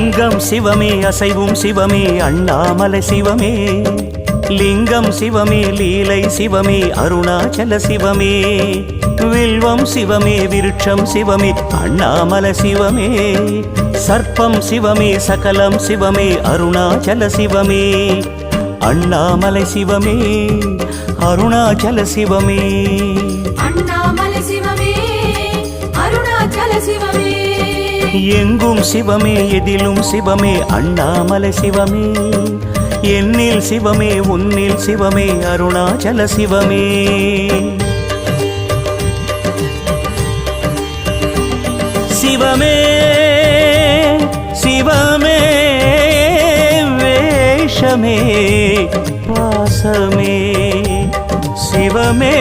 அங்கம் சிவமே அசைவும் சிவமே அண்ணாமலை சிவமே. லிங்கம் சிவமே லீலை சிவமே அருணாச்சல சிவமே. வில்வம் சிவமே விருட்சம் சிவமே அண்ணாமலை சிவமே. சர்ப்பம் சிவமே சகலம் சிவமே அருணாச்சல சிவமே. அண்ணாமலை சிவமே அருணாச்சல சிவமே. அண்ணாமலை சிவமே அருணாச்சல சிவமே. எங்கும் சிவமே எதிலும் சிவமே அண்ணாமலை சிவமே. என்னில் சிவமே உன்னில் சிவமே அருணாச்சல சிவமே. சிவமே சிவமே வேஷமே பாசமே சிவமே